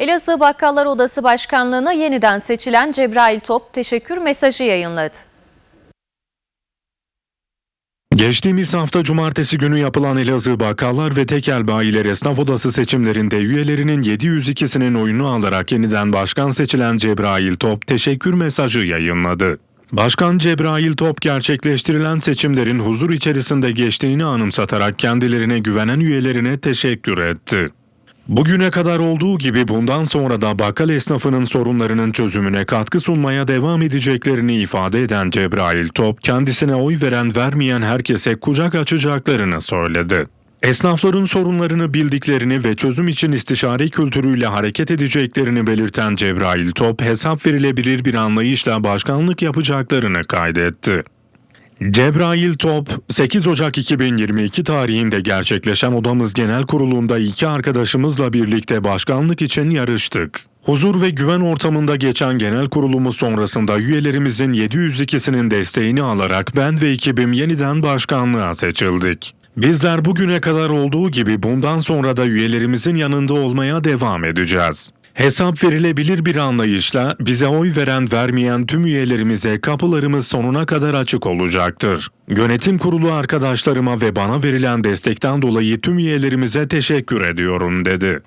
Elazığ Bakkallar Odası Başkanlığı'na yeniden seçilen Cebrail Top teşekkür mesajı yayınladı. Geçtiğimiz hafta cumartesi günü yapılan Elazığ Bakkallar ve Tekel Bayiler Esnaf Odası seçimlerinde üyelerinin 702'sinin oyunu alarak yeniden başkan seçilen Cebrail Top teşekkür mesajı yayınladı. Başkan Cebrail Top gerçekleştirilen seçimlerin huzur içerisinde geçtiğini anımsatarak kendilerine güvenen üyelerine teşekkür etti. Bugüne kadar olduğu gibi bundan sonra da bakkal esnafının sorunlarının çözümüne katkı sunmaya devam edeceklerini ifade eden Cebrail Top, kendisine oy veren vermeyen herkese kucak açacaklarını söyledi. Esnafların sorunlarını bildiklerini ve çözüm için istişare kültürüyle hareket edeceklerini belirten Cebrail Top, hesap verilebilir bir anlayışla başkanlık yapacaklarını kaydetti. Cebrail Top, 8 Ocak 2022 tarihinde gerçekleşen odamız genel kurulunda iki arkadaşımızla birlikte başkanlık için yarıştık. Huzur ve güven ortamında geçen genel kurulumuz sonrasında üyelerimizin 702'sinin desteğini alarak ben ve ekibim yeniden başkanlığa seçildik. Bizler bugüne kadar olduğu gibi bundan sonra da üyelerimizin yanında olmaya devam edeceğiz. Hesap verilebilir bir anlayışla bize oy veren vermeyen tüm üyelerimize kapılarımız sonuna kadar açık olacaktır. Yönetim kurulu arkadaşlarıma ve bana verilen destekten dolayı tüm üyelerimize teşekkür ediyorum dedi.